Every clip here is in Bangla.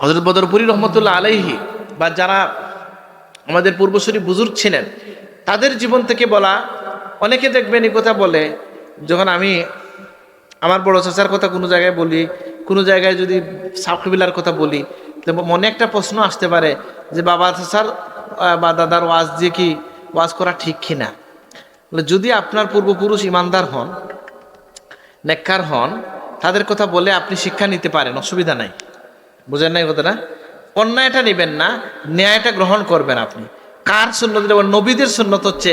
হজরত বদরপুরি রহমতুল্লাহ আলাইহি বা যারা আমাদের পূর্বসূরি বুজুর্গ ছিলেন, তাদের জীবন থেকে বলা, অনেকে দেখবেন এই কথা বলে, যখন আমি আমার বড় চাচার কথা কোনো জায়গায় বলি, কোনো জায়গায় যদি সাকিবিলার কথা বলি তো মনে একটা প্রশ্ন আসতে পারে যে বাবা চাচার বা দাদার ওয়াজ দিয়ে কি ওয়াজ করা ঠিক কিনা? যদি আপনার পূর্বপুরুষ ইমানদার হন, নেককার হন, তাদের কথা বলে আপনি শিক্ষা নিতে পারেন, অসুবিধা নাই। বুঝেন নাই কথাটা? অন্যায়টা নেবেন না, ন্যায়টা গ্রহণ করবেন আপনি। কার সুন্নত যেমন নবীদের সুন্নত হচ্ছে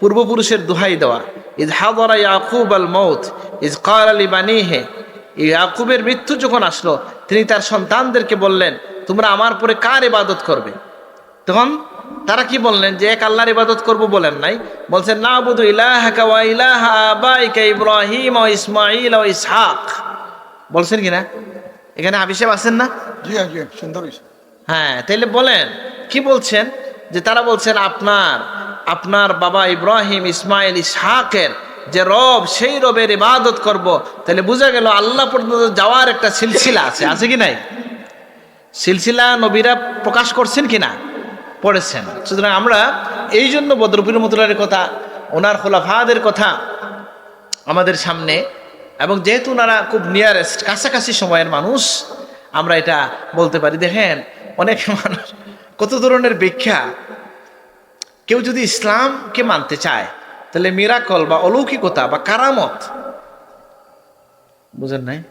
পূর্বপুরুষের দোহাই দেওয়া। ইজ হাদরা ইয়াকুব আল মৌত ইজ কার আলী বানিহে ইয়াকুবের মৃত্যু যখন আসলো, তিনি তার সন্তানদেরকে বললেন, তোমরা আমার পরে কার ইবাদত করবে? তখন তারা কি বললেন যে, এক আল্লাহর ইবাদত করব বলেন নাই। বলছেন, না বুধু ইলাহাকা ওয়া ইলাহা আবাইকা ইব্রাহিম ও ইসমাইল ও ইসহাক। বলছেন কি না? এখানে হাবিসেব আছেন না? জি জি সুন্দর হ্যাঁ তাইলে বলেন কি বলছেন? যে তারা বলছেন আপনার আপনার বাবা ইব্রাহিম ইসমাইল ইসহাকের যে রব সেই রবের ইবাদত করব। তাহলে বোঝা গেল আল্লাহ পর্যন্ত যাওয়ার একটা সিলসিলা আছে। আছে কি নাই? সিলসিলা নবীরা প্রকাশ করছেন কি না পড়েছেন। সুতরাং আমরা এই জন্য বদরপুর মতুলারের কথা ওনার খোলাফাদের কথা আমাদের সামনে এবং যেহেতু ওনারা খুব নিয়ারেস্ট কাছাকাছি সময়ের মানুষ, আমরা এটা বলতে পারি, দেখেন, অনেক মানুষ, কত ধরনের ব্যাখ্যা কেউ যদি ইসলামকে মানতে চায়, তাহলে মিরাকল বা অলৌকিকতা বা কারামত, বুঝেন নাই?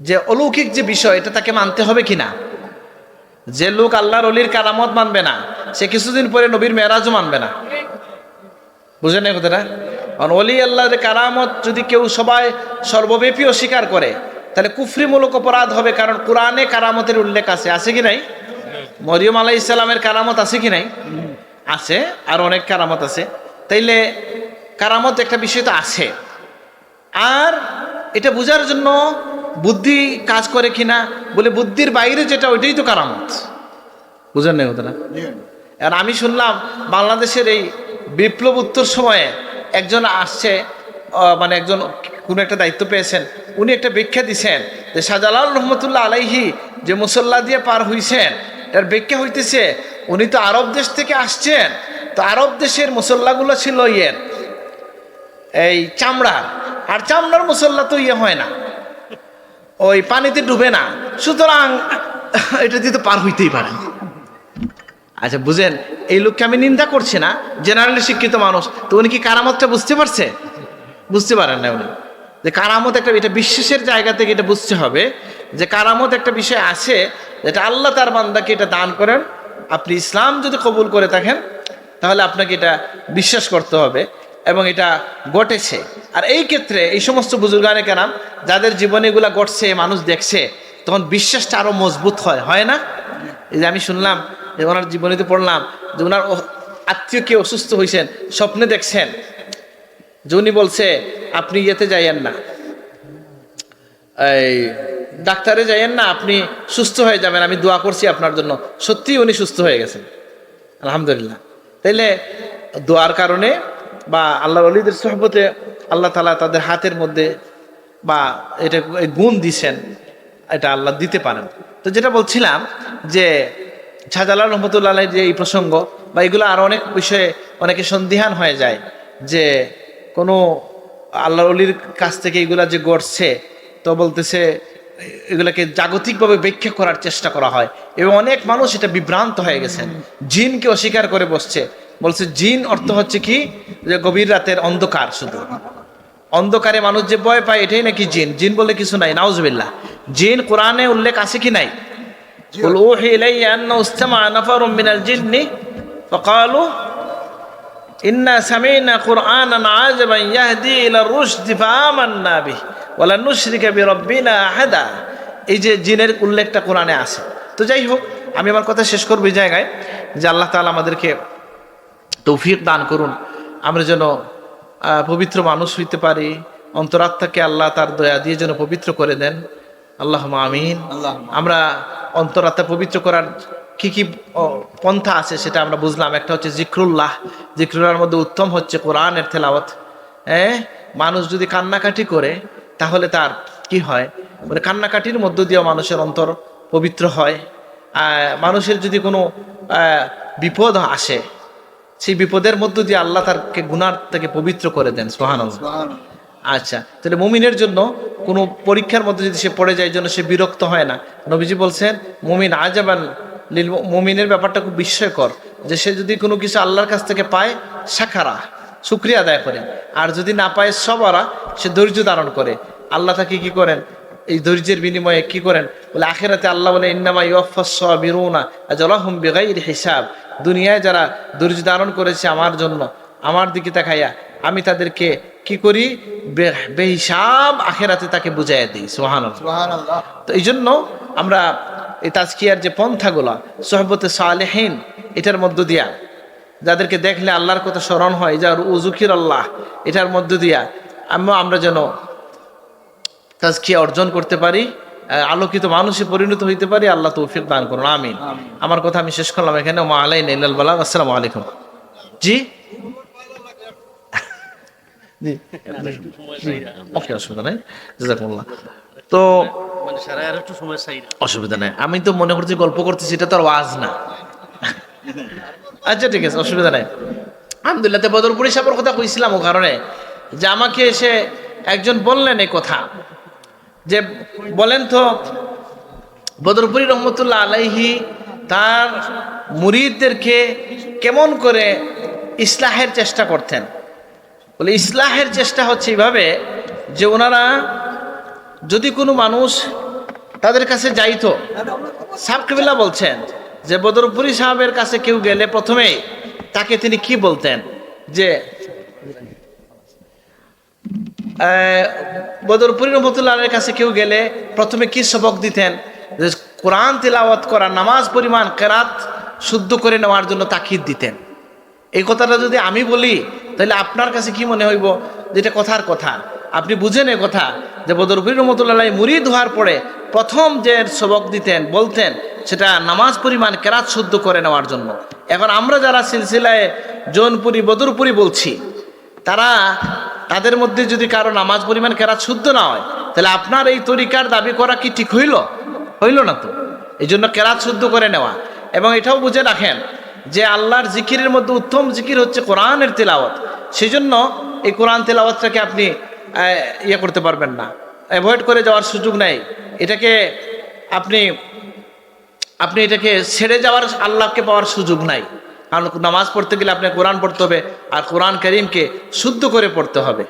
যে অলৌকিক যে বিষয়, এটা তাকে মানতে হবে কিনা যে লোক আল্লাহর অলির কারামত মানবে না, সে কিছুদিন পরে নবীর মেরাজও মানবে না। বুঝেন এই কথাটা? কারণ অলি আল্লাহর কারামত যদি কেউ সবাই সর্বব্যাপী অস্বীকার করে তাহলে কুফরিমূলক অপরাধ হবে কারণ কোরআনে কারামতের উল্লেখ আছে। আছে কি নাই? মরিয়ম আলাই ইসলামের কারামত আছে কি নাই? আছে আর অনেক কারামত আছে। তাইলে কারামত একটা বিষয় তো আছে। আর এটা বোঝার জন্য বুদ্ধি কাজ করে কিনা বলে বুদ্ধির বাইরে যেটা ওইটাই তো কারামত। বুঝেন না হতো না আর আমি শুনলাম বাংলাদেশের এই বিপ্লব উত্তর সময়ে একজন আসছে মানে একজন কোনো একটা দায়িত্ব পেয়েছেন, উনি একটা ব্যাখ্যা দিছেন যে শাহজালাল রহমতুল্লাহ আলাইহি যে মুসল্লা দিয়ে পার হইছেন, এর ব্যাখ্যা হইতেছে উনি তো আরব দেশ থেকে আসছেন, তো আরব দেশের মুসল্লাগুলো ছিল ইয়ের এই চামড়ার আর চামড়ার মুসল্লা তো ইয়ে হয় না, ওই পানিতে ডুবে না, সুতরাং এটা দিয়ে তো পার হইতেই পারেন। আচ্ছা বুঝেন, এই লোককে আমি নিন্দা করছি না জেনারেলি শিক্ষিত মানুষ, তো উনি কি কারামতটা বুঝতে পারছে? বুঝতে পারেন না উনি। যে কারামত একটা, এটা বিশ্বাসের জায়গা থেকে এটা বুঝতে হবে, যে কারামত একটা বিষয় আছে, যেটা আল্লাহ তার বান্দাকে এটা দান করেন, আপনি ইসলাম যদি কবুল করে থাকেন, তাহলে আপনাকে এটা বিশ্বাস করতে হবে, এবং এটা ঘটেছে। আর এই ক্ষেত্রে এই সমস্ত বুজুর্গানে কেনাম যাদের জীবনে এগুলা ঘটছে, মানুষ দেখছে, তখন বিশ্বাসটা আরও মজবুত হয় হয় না? এই যে আমি শুনলাম যে ওনার জীবনীতে পড়লাম, যে ওনার আত্মীয় কে অসুস্থ হয়েছেন স্বপ্নে দেখছেন। যে উনি বলছে, আপনি ইয়েতে যাইয়েন না। এই, ডাক্তারে যাইয়েন না, আপনি সুস্থ হয়ে যাবেন, আমি দোয়া করছি আপনার জন্য। সত্যিই উনি সুস্থ হয়ে গেছেন। আলহামদুলিল্লাহ। তাইলে দোয়ার কারণে বা আল্লাহ অলিদের সহবতে আল্লাহ তালা তাদের হাতের মধ্যে বা এটা গুণ দিছেন, এটা আল্লাহ দিতে পারেন। তো যেটা বলছিলাম যে শাহজালাল রহমতুল্লাহ যে এই প্রসঙ্গ বা এগুলো আরও অনেক বিষয়ে অনেকে সন্দিহান হয়ে যায় যে কোনো আল্লাহ অলির কাছ থেকে এগুলা যে গড়ছে, তো বলতেছে এগুলাকে জাগতিকভাবে ব্যাখ্যা করার চেষ্টা করা হয়। এবং অনেক মানুষ এটা বিভ্রান্ত হয়ে গেছেন। জিনকে অস্বীকার করে বসছে। বলছে, জিন অর্থ হচ্ছে কি? যে গভীর রাতের অন্ধকার শুধু। অন্ধকারে মানুষ যে ভয় পায়, এটাই নাকি জিন। জিন বলে কিছু নাই, নাউজবিল্লাহ। জিন কোরআনে উল্লেখ আছে কি নাই? قل أوحي إلي أنه استمع نفر من الجن فقالوا إنا سمعنا قرآنا عجبا يهدي إلى الرشد فآمنا به ولن نشرك بربنا أحدا এই যে জিনের উল্লেখটা কোরআনে আছে তো যাই হোক আমি আমার কথা শেষ করবো এই জায়গায় যে আল্লাহ তাআলা আমাদেরকে তৌফিক দান করুন আমরা যেন আহ, পবিত্র মানুষ হইতে পারি অন্তরাত্মাকে আল্লাহ তার দয়া দিয়ে যেন পবিত্র করে দেন আল্লাহ আমিন আল্লাহুম্মা। আমরা অন্তরাত্মা পবিত্র করার কি কি পন্থা আছে সেটা আমরা বুঝলাম। একটা হচ্ছে জিক্রুল্লাহ। জিক্রুল্লাহর মধ্যে উত্তম হচ্ছে কোরআনের তেলাওয়াত। হ্যাঁ মানুষ যদি কান্নাকাটি করে, তাহলে তার কি হয়? মানে কান্নাকাটির মধ্য দিয়ে মানুষের অন্তর পবিত্র হয়। মানুষের যদি কোনো বিপদ আসে, সেই বিপদের মধ্য দিয়ে আল্লাহ তারকে গুনার থেকে পবিত্র করে দেন সোহান আচ্ছা তাহলে মুমিনের জন্য কোনো পরীক্ষার মধ্যে যদি সে পড়ে যায় জন্য সে বিরক্ত হয় না। নবীজি বলছেন, মুমিন আজাবান লিল মুমিনের ব্যাপারটা খুব বিস্ময়কর, যে সে যদি কোনো কিছু আল্লাহর কাছ থেকে পায়, সাখারা, শুক্রিয়া আদায় করে। আর যদি না পায়, সবারা, সে ধৈর্য ধারণ করে। আল্লাহ তাকে কি করেন? এই ধৈর্যের বিনিময়ে কি করেন? বলে, আখেরাতে আল্লাহ বলে, ইন্নামা ইউফাসবিরুনা আজলাহুম বিগাইর হিসাব। দুনিয়ায় যারা ধৈর্য ধারণ করেছে আমার জন্য, আমার দিকে তাকাইয়া, আমি তাদেরকে কি করি? বেহিসাব আখেরাতে তাকে বুঝাইয়া দিই সোহান তো এই জন্য আমরা এই তাজকিয়ার যে পন্থাগুলা সোহবতে সালেহীন এটার মধ্য দিয়া যাদেরকে দেখলে আল্লাহর কথা স্মরণ হয় যার উজুকির আল্লাহ এটার মধ্য দিয়া আমরা আমরা যেন তাজকিয়া অর্জন করতে পারি আলোকিত মানুষে পরিণত হইতে পারি আল্লাহ তৌফিক দান করুন আমিন। আমার কথা আমি শেষ করলাম এখানে মা আলাই বালাম আসসালামু আলাইকুম। জি? জি। ওকে অসুবিধা নেই। জাজাকুমুল্লাহ। তো মানে সারা আর একটু সময় চাই। অসুবিধা নেই। আমি তো মনে করছি গল্প করতেছি এটা তো আর ওয়াজ না। আচ্ছা ঠিক আছে অসুবিধা নেই। আলহামদুলিল্লাহ তো বদরপুরি সাহেবের কথা কইছিলাম ও কারণে যে আমাকে এসে একজন বললেন এই কথা। যে বলেন তো বদরপুরি রহমতুল্লাহ আলাইহি তার মুরিদদেরকে কেমন করে ইসলাহের চেষ্টা করতেন? বলে ইসলাহের চেষ্টা হচ্ছে এইভাবে যে ওনারা যদি কোনো মানুষ তাদের কাছে যাইতো সাবকেবিল্লা বলছেন যে বদরপুরি সাহেবের কাছে কেউ গেলে প্রথমেই তাকে তিনি কি বলতেন? যে বদরপুরি রহমতুল্লাহের কাছে কেউ গেলে প্রথমে কি সবক দিতেন? যে কোরআন তিলাওয়াত করা, নামাজ পরিমাণ, কেরাত শুদ্ধ করে নেওয়ার জন্য তাকিদ দিতেন। এই কথাটা যদি আমি বলি, তাহলে আপনার কাছে কি মনে হইব? যে এটা কথার কথা। আপনি বুঝেন এ কথা, যে বদরপুরি রহমতুল্লাহ মুরিদ হওয়ার পরে প্রথম যে সবক দিতেন, বলতেন, সেটা নামাজ পরিমাণ কেরাত শুদ্ধ করে নেওয়ার জন্য। এখন আমরা যারা সিলসিলায় জৌনপুরি, বদরপুরি বলছি, তারা তাদের মধ্যে যদি কারও নামাজ পরিমাণ কেরাত শুদ্ধ না হয়, তাহলে আপনার এই তরিকার দাবি করা কি ঠিক হইল? হইল না তো। এই জন্য কেরাত শুদ্ধ করে নেওয়া। এবং এটাও বুঝে রাখেন যে আল্লাহর জিকিরের মধ্যে উত্তম জিকির হচ্ছে কোরআনের তেলাওয়াত। সেই জন্য এই কোরআন তেলাওয়াতটাকে আপনি ইয়ে করতে পারবেন না। অ্যাভয়েড করে যাওয়ার সুযোগ নাই। এটাকে আপনি আপনি এটাকে ছেড়ে যাওয়ার আল্লাহকে পাওয়ার সুযোগ নাই। কারণ নামাজ পড়তে গেলে আপনি কোরআন পড়তে হবে, আর কোরআন করিমকে শুদ্ধ করে পড়তে হবে।